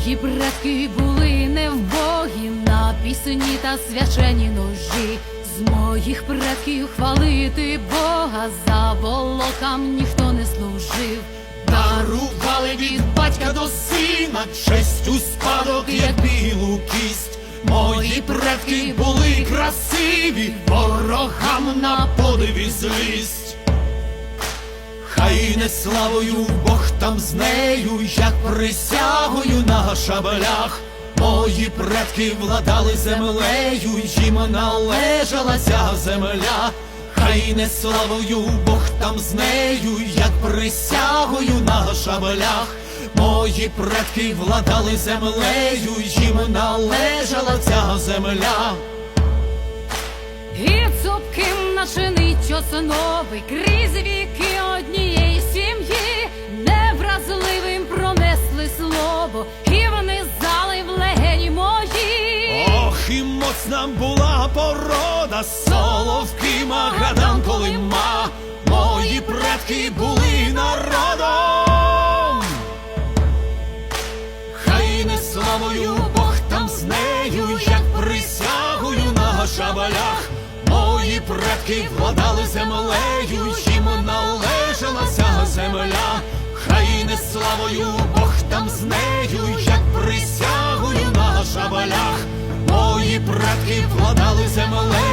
предки були невбогі на пісні та свячені ножі. З моїх предків хвалити Бога за волокам ніхто не служив. Дарували від батька до сина честь у спадок, як білу кість. Мої предки були красиві, ворогам на подиві злість. Не славою Бог там з нею, як присягою на шабелях. Мої предки владали землею, їм належала ця земля. Хай не славою Бог там з нею, як присягою на шабелях. Мої предки владали землею, їм належала ця земля. І цупким начинить основий крізь віки і моцна була порода, соловки Магадан Колима. Мої предки були народом. Хай не славою Бог там з нею, як присягою на шабалях. Мої предки владали землею, їм належала ця земля. Хай не славою Бог там з. предків вкладали землею.